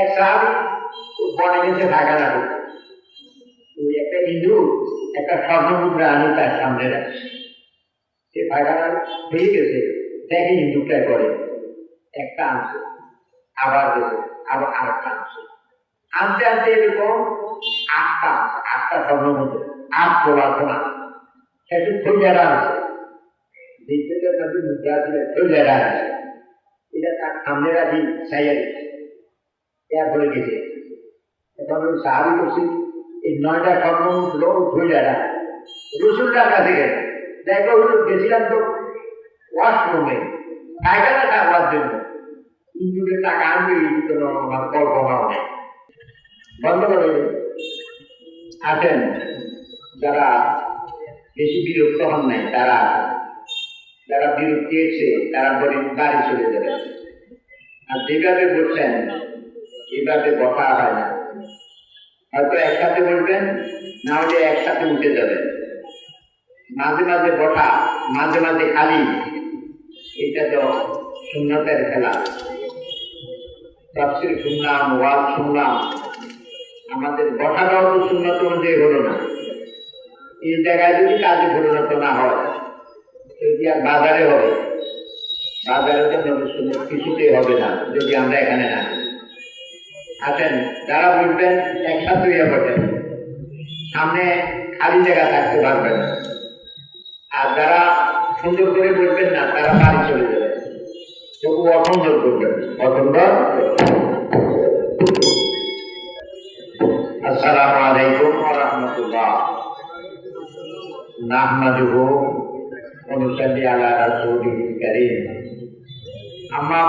এক সাহাবি বনে গেছে ঢাকা নাড়ু ওই একটা হিন্দু, একটা স্বর্ণমুদ্রা আনি তার সামনে রাখছে। সে ঢাকা হয়ে গেছে। দেখে হিন্দুটা করে একটা আনছে, আবার গেছে আবার আরেকটা আনছে। আনতে আনতে এরকম আটটা আটটা স্বর্ণমুদ্রা, আট সোনা সেটা থইয়ারা আছে মধ্যে মুদ্রা ছিল থইয়ারা আছে এটা তার সামনে রাখি চাইয়া দিচ্ছে। এরপরে গেছে এখন সাহাবি করছি এই নয়টা স্বর্ণমুদ্র থইয়ারা রসুলটার কাছে গেছে দেখো হলো গেছিলাম তো ওয়াশরুমে পায়খানা খাওয়ার জন্য ইন্দুরের টাকা আনবে আমার কল্পনাও নেই বন্ধ করে। আছেন যারা বেশি বিরক্ত হন নাই তারা যারা বিরক্তি এসে তারা বাড়ি চলে যাবে আর যেভাবে বলছেন এভাবে বসা হয় না। হয়তো একসাথে বলবেন, না হলে একসাথে উঠে যাবেন। মাঝে মাঝে বসা মাঝে মাঝে খালি। এটা তো শূন্যতের খেলা। তাফসির শুনলাম, ওয়াজ শুনলাম। আমাদের বসাটাও তো শূন্যত অনুযায়ী হলো না। এই জায়গায় যদি কাজে পরিণত না হয়, যদি আর বাজারে হবে, বাজারে তো কিছুতেই হবে না, যদি আমরা এখানে না আসেন, যারা বলবেন একসাথে হয়ে বসেন সামনে খালি জায়গা থাকতে পারবে না। আর যারা সুন্দর করে বলবেন না, তারা বাড়ি চলে যাবে। তবু অসুন্দর করবেন, অসুন্দর আসসালামু আলাইকুম রাহমাতুল্লাহ নাহমাদুহু ওয়া নুসাল্লি আলা রাসূলিল কারীম। আম্মা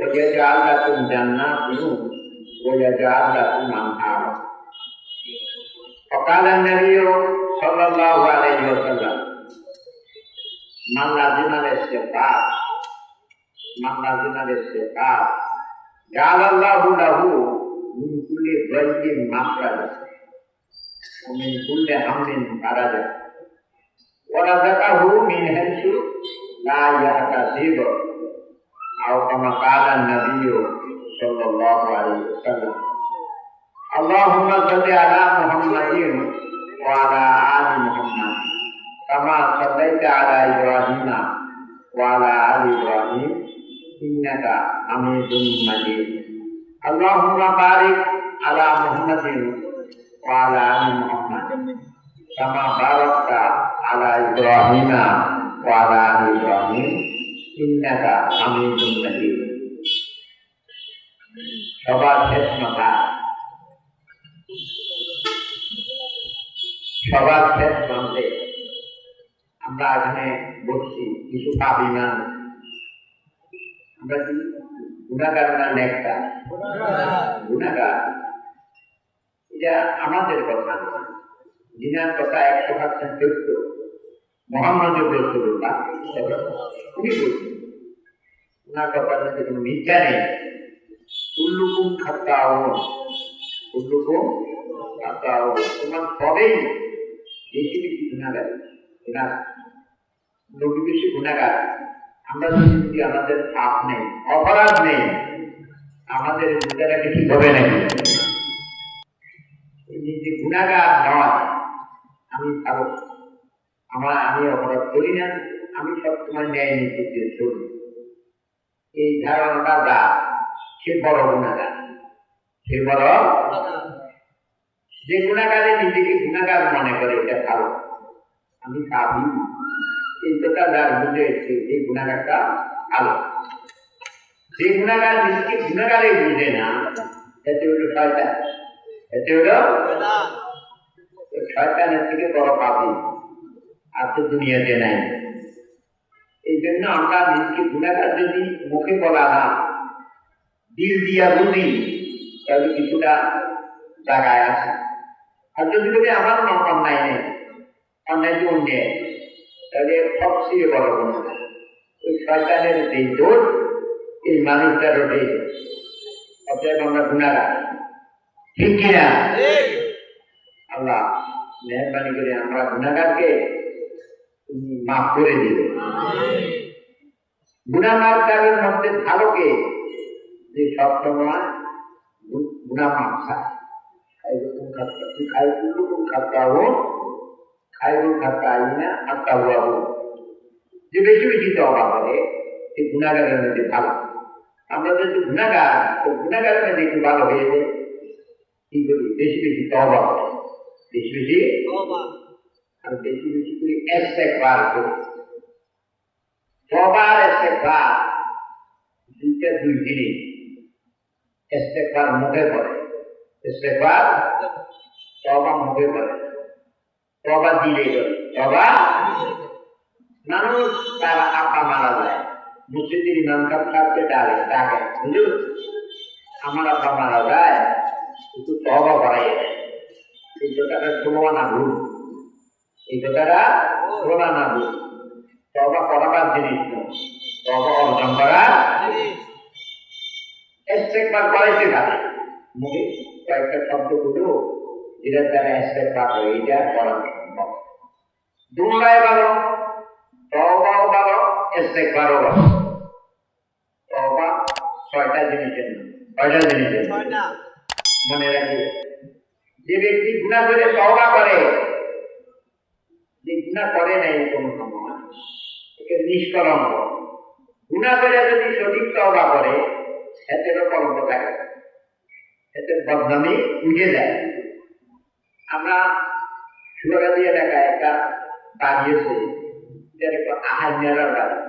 ويجعل لكم جنات ويجعل لكم أنهارا وقال النبي صلى الله عليه وسلم من لازم الاستغفار من لازم الاستغفار جعل الله له من كل ضيق مخرجا ومن كل هم فرجا ورزقه من حيث لا يحتسب أو كما قال النبي صلى الله عليه وسلم اللهم صل على محمد وعلى آل محمد كما صليت على إبراهيم وعلى آل إبراهيم إنك حميد مجيد اللهم بارك على محمد وعلى آل محمد كما باركت على إبراهيم وعلى آل إبراهيم चिंतका अमीनुन्नति स्वभाध्यस्मता স্বভাবক্ষেত্রে আমরা এখানে বসছি কিছু পাবি না আমরা কি গুণাগার না ন্যাকটা গুণাগার এটা আমাদের কথা নয় দিনার কথা একশো পার্সেন্ট সত্য মোহাম্মদ রসুল্লাহ নেই কুল্লুকুম খাতাও কুল্লুকুম খাতাও আমরা আমাদের পাপ নেই, অপরাধ নেই, আমাদের গুণারা কিছু হবে নাকি যে গুণাগার নয়, আমি ভালো আমার আমি অপরাধ করি না আমি সবসময় ন্যায় নীতিতে চলি। এই ধারণাটা যা সে বড় গুণাগার। সে বড় যে গুণাগারে নিজেকে গুণাগার মনে করে এটা ভালো আমি ভাবি এই কথা যার বুঝে এসছে এই গুণাগারটা ভালো। যে গুণাগার নিজেকে গুণাগারে বুঝে না এতে হলো শয়তান। এতে হলো শয়তানের থেকে বড় পাবি তো দুনিয়াতে নাই। এই জন্য আমরা নিজেকে গুণাগার যদি মুখে বলা না দিল দিয়া বুঝি তাহলে কিছুটা জায়গায় আছে। আর যদি তুমি আমার নাম অন্যায় নেই অন্যায় যে অন্যায় তাহলে সবচেয়ে বড় গুণ ওই শয়তানের যে দোষ এই মানুষটার ওঠে অতএব আমরা গুণাগার। ঠিক কিনা? আল্লাহ মেহরবানি করে আমরা গুণাগারকে মাফ করে দিবে গুণাগারকারের মধ্যে ভালোকে যে সবসময় গু- গুণা মাফ চায় খাইরুকুম খাত্তা খাইরুকুম খাত্তাহু খাইরুল খাত্তাইনা আত্তাওয়াবু যে বেশি বেশি তওবা করে সে গুণাগারের মধ্যে ভালো আমরা যদি গুণাগার তো গুণাগারের মধ্যে একটু ভালো হয়ে যায় কি করি বেশি বেশি তওবা করে বেশি বেশি আর বেশি বেশি করে ইস্তেগফার করি তওবা আর ইস্তেগফার দুইটা দুই জিনিস ইস্তেগফার মুখে করে ইস্তেগফার তওবা মুখে করে তওবা দিলে করে মানুষ তার আব্বা মারা যায় মসজিদের ইমাম সাহেব সাহেবকে ডালে ডাকে হুজুর আমার আব্বা মারা যায় একটু তওবা করাই এই কথাটা শোনো না ভুল এই কথাটা শোনা না ভুল তওবা করাবার জিনিস নয় তওবা অর্জন করা ইস্তেগফার করাইতে থাকে মুখে কয়েকটা শব্দগুলো যেটার দ্বারা ইস্তেগফার হয় এটা করা সম্ভব দুটাই ভালো তওবাও ভালো ইস্তেগফারও ভালো। তওবা ছয়টা জিনিসের নাম। কয়টা জিনিসের মনে রাখবে। যে ব্যক্তি গুণা করে তওবা করে যে গুণা করে নাই কোনো সময় একে নিষ্কলঙ্ক। গুণা করে যদি সঠিক তওবা করে এতেরও কলঙ্ক থাকে। না। এতে বদনামি উঠে যায়। আমরা সুরাগাদি এলাকায় একটা বাড়ি আছে এটার একটা বাড়ি।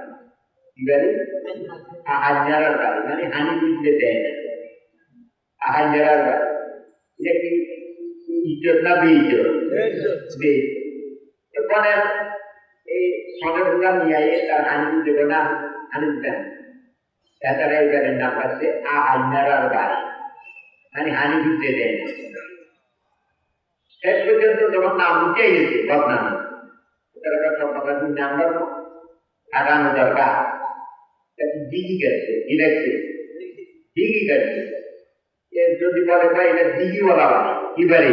কি বাড়ি? বাড়ি মানে হানি বুঝতে দেয় না। আহান্যারার বাড়ি। এটা কি ইজ্জত না বেইজ্জত। বেইজ্জত। ওখানে এই সনেরগুলা নিয়ে তার হানি বুঝতে না হানি দিতে তারা এবারের নাম আছে আহান্যারার বাড়ি। মানে হানি বুঝতে দেয় না শেষ পর্যন্ত যখন নাম উঠে গেছে বদনাম তারা কথা কথা তুমি আমরা আগানো দরকার দিঘি গেছে কি দেখছে দিঘি গেছে? যদি বলে ভাই, এটা দিঘিওয়ালা বাড়ি কি বাড়ি?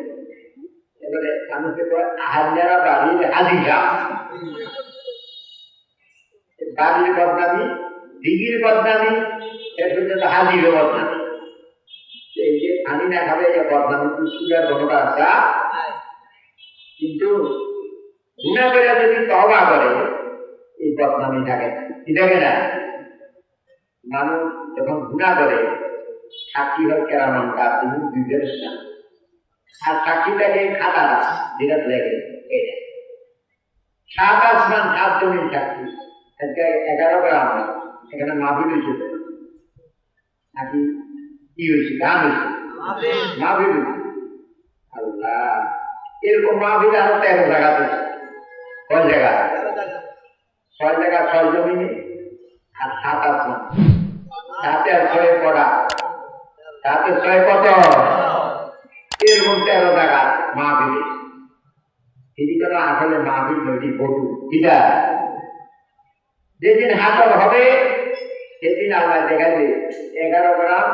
এবারে মানুষকে কয় হাজারা বাড়ির হাজি সাহ বাড়ির বদনামি, দিঘির বদনামি, এর হাজির বদনামি। এই যে পানি না খাবে, এই বদনামি সুগার ঘটনা আছে। কিন্তু গুণা করে যদি তবা করে, এই বদনামি থাকে। থাকে না? মানুষ যখন গুণা করে, সাক্ষী হয় কেরামন তার তিনি দুইদের আর সাক্ষী থাকে খাতাটা যেটা লেগে এটা সাত আসমান সাত জমির সাক্ষী আজকে এগারো গ্রাম এখানে মাহবিল হয়েছে। নাকি কি হয়েছে গান হয়েছে? মাহবিল আল্লাহ এরকম মাহবিল আরও তেরো জায়গাতে কয় জায়গা? ছয় জায়গা ছয় জমিনে আর সাত আসমান সাথে আর ছয় পড়া সাথে ছয় কত? এরকম তেরো জায়গা মাহবিল এদিকে আসলে মাহবিল নদী বটু কিটা? যেদিন হাসর হবে সেদিন আল্লাহ দেখাবে এগারো গ্রাম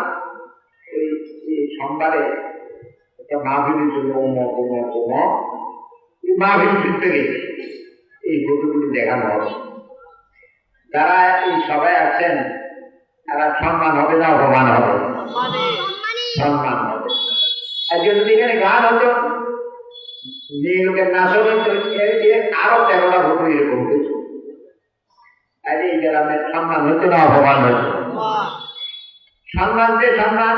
ওই সোমবারে একটা মাহবিল জন্য অমক অমক অমক মাহবিল ছুটতে গেছে। এই ফটোগুলো দেখানো হবে যারা এই সবাই আছেন তারা সম্মান হবে না অপমান হবে। সম্মান হবে। আজকে যদি এখানে গান হতো মেয়ে লোকের নাচ হতো এর এর আরও তেরোটা ফটো এরকম হতো আরে এই গ্রামের সম্মান হতো না অপমান হতো সম্মান যে সম্মান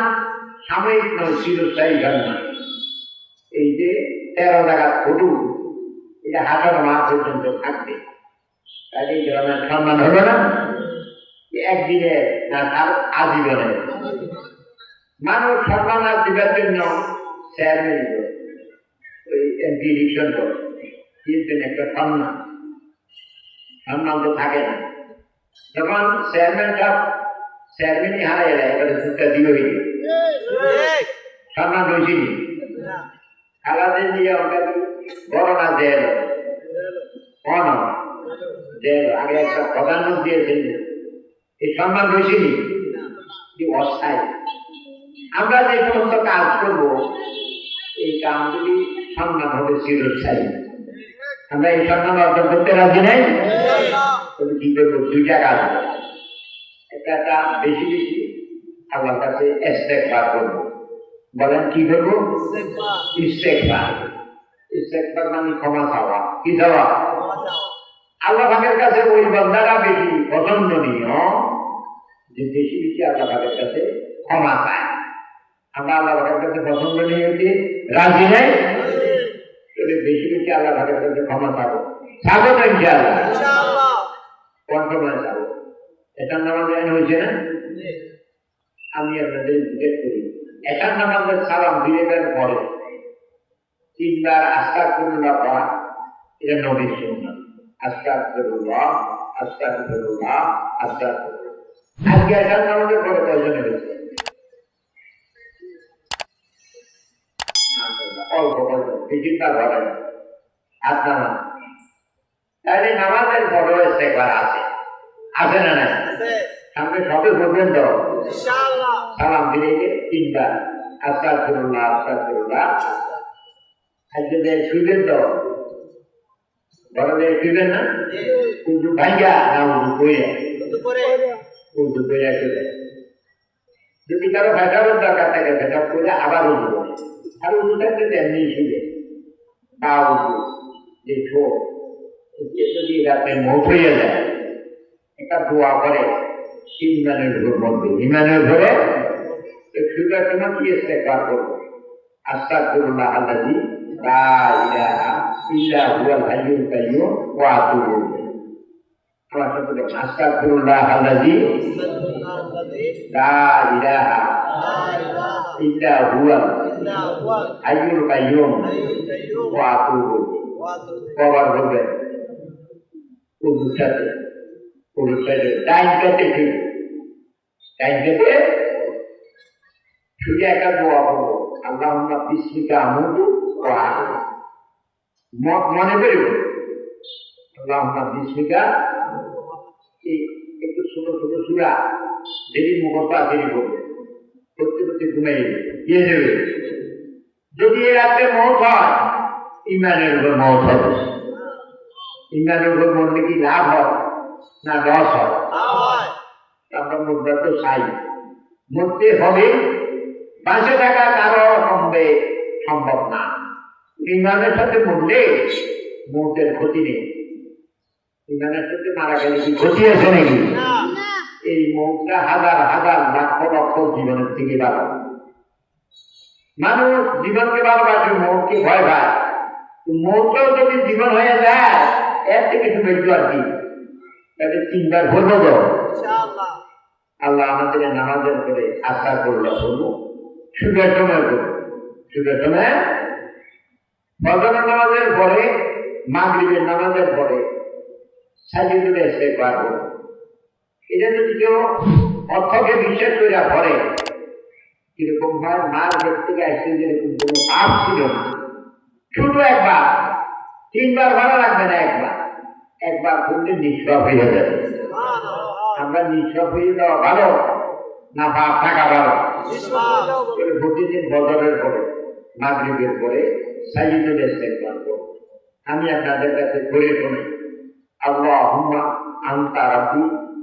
সাময়িক নয় চিরস্থায়ী ঘটনা এই যে তেরো টাকা ফটু এটা হাজার মাস পর্যন্ত থাকবে। তাহলে এই ধরনের সম্মান হলো না। একদিনে না তার আজীবনে। মানুষ সম্মান আর দিবার জন্য চেয়ারম্যান ওই এমপি ইলেকশন করে কিন্তু একটা সম্মান সম্মান তো থাকে না। চেয়ারম্যানই যায় দিয়ে হইল সম্মান হয়েছিল খালাদের দিয়ে ওটা বড় না দেয়। অন। দেয়। আগে একটা প্রধানমন্ত্রী দিয়েছেন। এই সম্মান হয়েছিলি অস্থায়ী। আমরা যে সমস্ত কাজ করব এই কামগুলি সম্মান হবে আমরা এই সম্মান অর্জন করতে রাজি নাই? তবে কি করব? দুইটা কাজ একটা বেশি বেশি। আল্লাহর কাছে এস্তেকবার করব। বলেন কি করব? ইস্তেকবার ইস্তেকবার মানে ক্ষমা চাওয়া। কি চাওয়া? আল্লাহ কাছে ওই বান্দারা বেশি পছন্দনীয় যে বেশি বেশি আল্লাহ পাকের কাছে ক্ষমা চায়। আমরা আল্লাহ পাকের কাছে পছন্দনীয় হতে রাজি নাই? তাহলে বেশি বেশি আল্লাহ পাকের কাছে ক্ষমা চাবো। চাবো ইনশাআল্লাহ? কন্ট্রোমায় চাবো। এটার নামাজ এনে হয়েছে না? আমি আপনাদের জিজ্ঞেস করি এটার নামাজের সালাম দিয়ে পরে। তিনবার পড়া এটা নবীর আজকে এটার নামাজের পরে কয়জনে হয়েছে? অল্প কয়জন বেশিরটা ঘরে হাত নামাজ তাহলে নামাজের বড় একবার আছে। আছে না না সামনে সবে বলবেন তো? সালাম যে তিনবার। আস্তাক করুল্লাহ আস্তাক করুল্লাহ আজকে দেয় শুইবেন তো? বড়দের শুইবেন না? উজু ভাইয়া না উজু কইরা? উজু শুবে যদি কারও ভেটারের দরকার থাকে ভেটার করে আবার উজু করে। আর থাকলে তেমনি পা উজু যে ঠোঁট যদি রাতে মৌত হয়ে যায় একটা দোয়া করে ইমানের ঘর মধ্যে ইমানের ঘরে শুধু সময় কি এসে কার করব আস্তাগফিরুল্লাহ আল্লাযী লা ইলাহা ইল্লা হুয়াল হাইয়ুল কাইয়্যুম ওয়া আতুবু আমার সাথে লা ইলাহা ইল্লা হুয়াল হাইয়ুল কাইয়্যুম ওয়া আতুবু। কবার বলবেন উর্দুর সাথে উর্দুর সাথে টাইম পেতে ঠিক টাইম শুধু একটা দোয়া করব। আল্লাহ বিস্মিকা আমুদু ও আহমদ মনে করিব আল্লাহ বিস্মিকা একটু ছোট ছোট সুরা দেরি মুখতা দেরি করবে করতে করতে ঘুমাই দিয়ে দেবে যদি এ রাত্রে মত হয়, ইমানের উপর মত হবে। ইমানের উপর মরলে কি লাভ হয়? না, লস হয়। আমরা মুদ্রা তো চাই। মরতে হবে বাঁচে থাকা কারও সম্ভবে সম্ভব না। ইমানের সাথে মরলে মৌতের ক্ষতি নেই। ইমানের সাথে মারা গেলে কি ক্ষতি আছে নাকি? এই মৌতটা হাজার হাজার লক্ষ লক্ষ জীবনের থেকে ভালো। মানুষ জীবনকে ভালোবাসে মৌতকে ভয় পায়। মৌতেও যদি জীবন হয়ে যায় এর থেকে শুভেচ্ছ আর কি? তাহলে চিন্তার করব তো। আল্লাহ আমাদের নামাজের করে আশা করল বলব সুদের সময় করব সুদের সময় ফজরের নামাজের পরে মাগরিবের নামাজের পরে সাজিদুল এসে পারব এটা যদি কেউ অর্থকে বিশ্বাস করে পড়ে কীরকম হয় মার থেকে আসছে যেরকম কোনো পাপ ছিল না। শুধু একবার তিনবার ভালো লাগবে না একবার একবার করলে নিঃসব হয়ে যাবে। আমরা নিঃসব হয়ে যাওয়া ভালো না পাপ থাকা ভালো? প্রতিদিন বদরের পরে, মাগরীবের পরে সাইদুল ইস্তেকবার আমি আপনাদের কাছে করে শুনি, আল্লাহুম্মা আনতা রাব্বি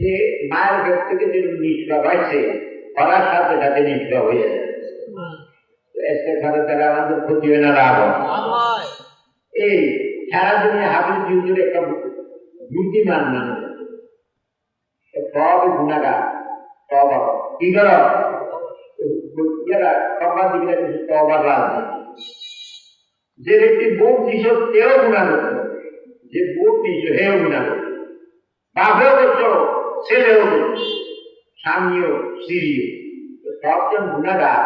যে মায়ের পেট থেকে যে নিষ্ঠা হয়েছে করার সাথে সাথে নিষ্ঠা হয়ে যাবে এসে ঘরে তারা আমাদের ক্ষতি হয় না লাভ। এই সারা দুনিয়া হাবিজ যুগের একটা বুদ্ধিমান মানুষ। সব গুণাগার সব কি কর? যে ব্যক্তি দিছ তেও গুণা করত যে দিছ হেও গুণা করত বাপেও করছ। ছেলেও স্বামীও স্ত্রীও সবজন গুণাগার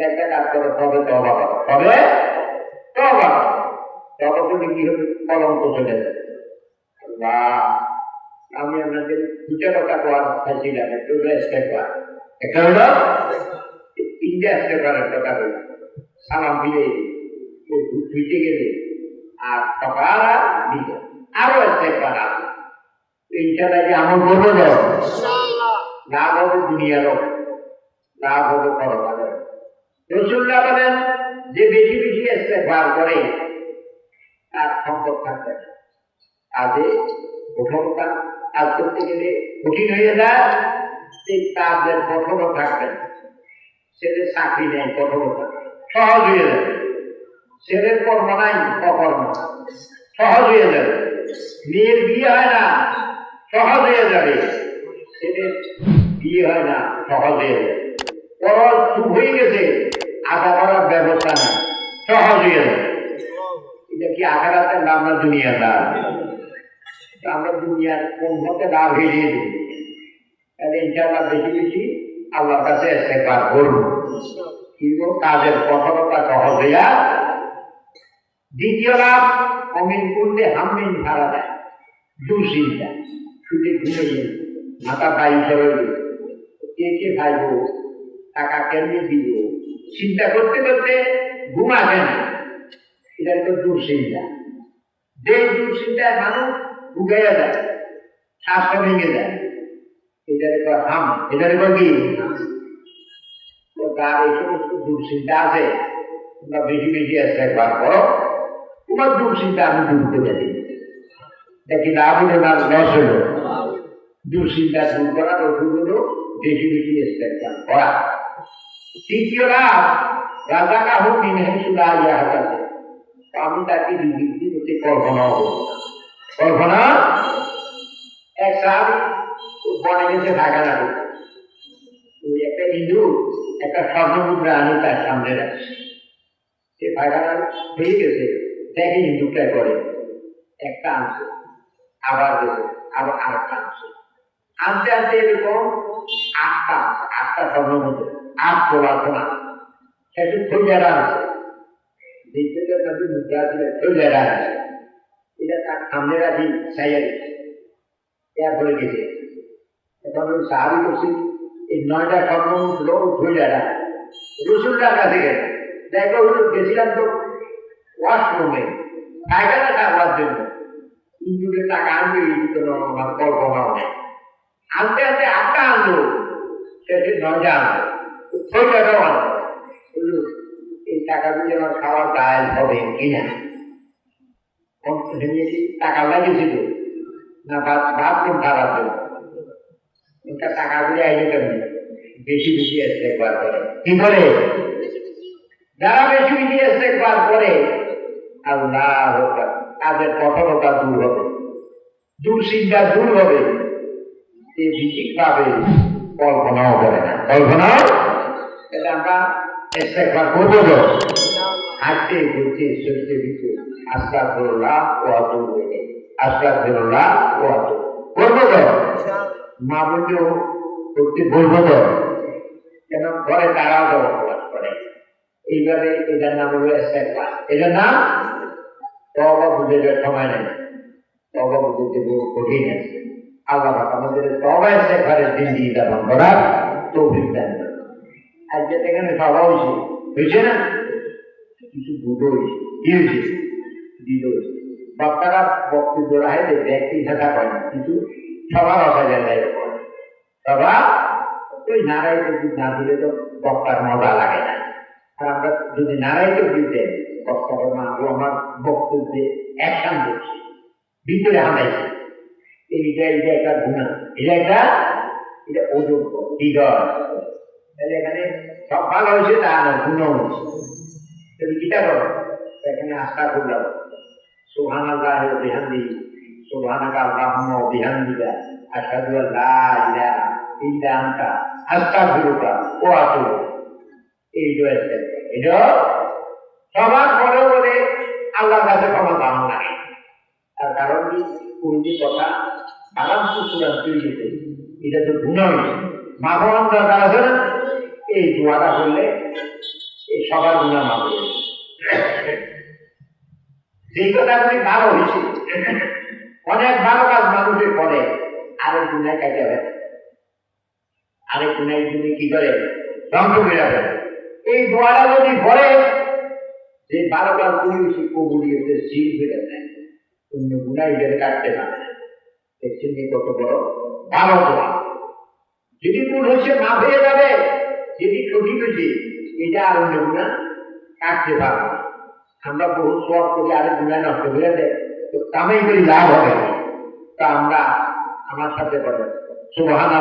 একটা কাজ করো তবে তবা করো তবে তবা তবা করলে কি হবে কলঙ্ক চলে যাবে আমি আপনাদের দুটা কথা কোয়ার চাইছিলাম একটা হলো স্টেপার একটা হলো তিনটা স্টেপারের কথা বললাম সালাম দিয়ে ধুইতে গেলে আর সকাল আর আরও স্টেপার আছে এইটা যে আমল করব তো লাভ হবে দুনিয়ারও লাভ হবে পরকালের রসুল্লাহ বলেন যে বেশি বেশি ইস্তেগফার করে তার সম্পদ থাকবে। আজে কঠোরতা কাজ করতে গেলে কঠিন হয়ে যায় সেই কাজের কঠোর থাকবে না। ছেলের চাকরি নেই কঠোরতা সহজ হয়ে যাবে। ছেলের কর্ম নাই অকর্ম। সহজ হয়ে যাবে। মেয়ের বিয়ে হয় না সহজ হয়ে যাবে। ছেলের বিয়ে হয় না সহজ হয়ে চুপ হয়ে গেছে, আশা করার ব্যবস্থা না সহজ হয়ে যাবে এটা কি আখারাতের নাম না দুনিয়ার নাম তো আমরা দুনিয়ার কোন মতে হয়ে দিয়ে দিই? তাহলে ইনশাআল্লাহ বেশি বেশি আল্লাহর কাছে ইস্তেগফার করব কিন্তু কাজের কঠোরতা সহজ হইয়া দ্বিতীয় লাভ, অমিন করলে হামিন ভাড়া দেয়। দুশ্চিন্তা। শুধু ঘুমিয়ে মাথা বাই চলে কে কে খাইব টাকা কেমনি দিব? চিন্তা করতে করতে ঘুম আসে এটা তো দুশ্চিন্তা। যে দুশ্চিন্তায় মানুষ উগাইয়া যায়, শ্বাসটা ভেঙে যায়। এটার পর হাম, এটার পর কি? তার এই সমস্ত দুশ্চিন্তা আছে। তোমরা বেশি বেশি আসতে একবার করো। তোমার দুশ্চিন্তা আমি দূর করে দিই দেখি লাভ হলো না লস হলো। দুশ্চিন্তা দূর করার ওষুধ হলো বেশি ইস্তেকবার করা। তৃতীয় লাভ রাজা কাহু মিনে সুরা ইয়া হাতাতে আমি তাকে বিবৃতি হতে কল্পনা কল্পনা? এক সাহাবি বনে গেছে ঢাকা না ওই একটা হিন্দু, একটা স্বর্ণমুদ্রা আনি তার সামনে সে ভাগানা হয়ে গেছে, দেখে হিন্দুটা করে একটা আনছে, আবার গেছে আবার আরেকটা আনছে। আনতে আনতে এরকম আটটা আটটা স্বর্ণমুদ্রা আট তোলা সোনা সেটা থইয়ারা আছে মুদ্রা থইয়ারা আছে এটা তার সামনে রাখি চাইয়া দিচ্ছে এরপরে গেছে। এখন ওই সাহাবি করছি, এই নয়টা স্বর্ণমুদ্র থইয়ারা রসুলটার কাছে গেছে। দেখো গেছিলাম তো ওয়াশরুমে পায়খানা খাওয়ার জন্য ইন্দুরের টাকা আনবে, এই তো আমার কল্পনাও নেই আনতে আনতে আটটা আনলো শেষে নয়টা আনলো ছয়টাটাও আনলো বলল, এই টাকা দিয়ে আমার খাওয়ার দায় হবে কিনা টাকা লাগিয়েছিল না ভাত ভাত দিন জন্য ওটা টাকা দিয়ে আইলে কেমন? বেশি বেশি আসতে একবার করে। কি করে? যারা বেশি বেশি আসতে একবার করে। আল্লাহ তাদের কঠোরতা দূর হবে। দুশ্চিন্তা দূর হবে। বিচিক কল্পনাও করে না। কল্পনা এটা আমরা চেষ্টা করব তো। হাঁটতে ঘুরতে চলতে দিতে আস্তা করল্লাহ ও অত আস্তা করল্লাহ ও অত করব মা বললেও করতে বলব তো? কেন? ঘরে তারাও তো বসবাস করে। এইভাবে এটার নাম হলো এস্তেকবার এটার নাম? তবা বুঝে সময় নেই। তবা বুঝতে কঠিন আছে। আল্লাহ এখানে সভা হয়েছে হয়েছে না? কিছু হয়েছে কি হয়েছে বক্তারা বক্তব্য যে ব্যক্তি করে কিন্তু সভা বসা যায় সভা ওই নারায় না দিলে তো বক্তার মজা লাগে না। আর আমরা যদি ও আমার বক্তব্যে অ্যাকশন দিচ্ছি ভিতরে হামাইছে। এইটা এটা একটা গুণা। এটা একটা, এটা অযোগ্য, হৃদয়। তাহলে এখানে সব ভালো হয়েছে, তা না গুণ হয়েছে। তুমি কিটা করো, এখানে আস্থা করলাম। সুহান আল্লাহ বিহান্দি সুবহানাকা আল্লাহুম্মা ওয়া বিহামদিকা, আশহাদু আল লা ইলাহা ইল্লা আনতা, আস্তাগফিরুকা ওয়া আতুবু এই রয়েছে এটা সবার পরে বলে, আল্লাহর কাছে ক্ষমা চাওয়া লাগে। তার কারণ কি? কোনটি কথা এটা তো এই দোয়াটা করলে এই সবার গুণা মাফ হয়ে যাবে। সেই কথাগুলি ভালো হয়েছে, অনেক কাজ মানুষের করে, আরেক গুণায় কাটে হয়। আরেক গুণায় কি করে, ধ্বংস ফেলে এই দোয়াটা যদি করে যে ভালো কাজ সে কবুলিয়েছে সিল ফেলে অন্য গুণায় কাটতে পারে দেখছেন কি কত বড়? ভালো দোয়া যদি ভুল হচ্ছে মাফ হয়ে যাবে যদি সঠিক হয়েছে এটা আর অন্য গুণা কাটতে পারবে না। আমরা বহু সব করে আরেক গুণা নষ্ট করে দেয়। তো কামাই করি লাভ হবে। তা আমরা আমার সাথে বলেন সুবহান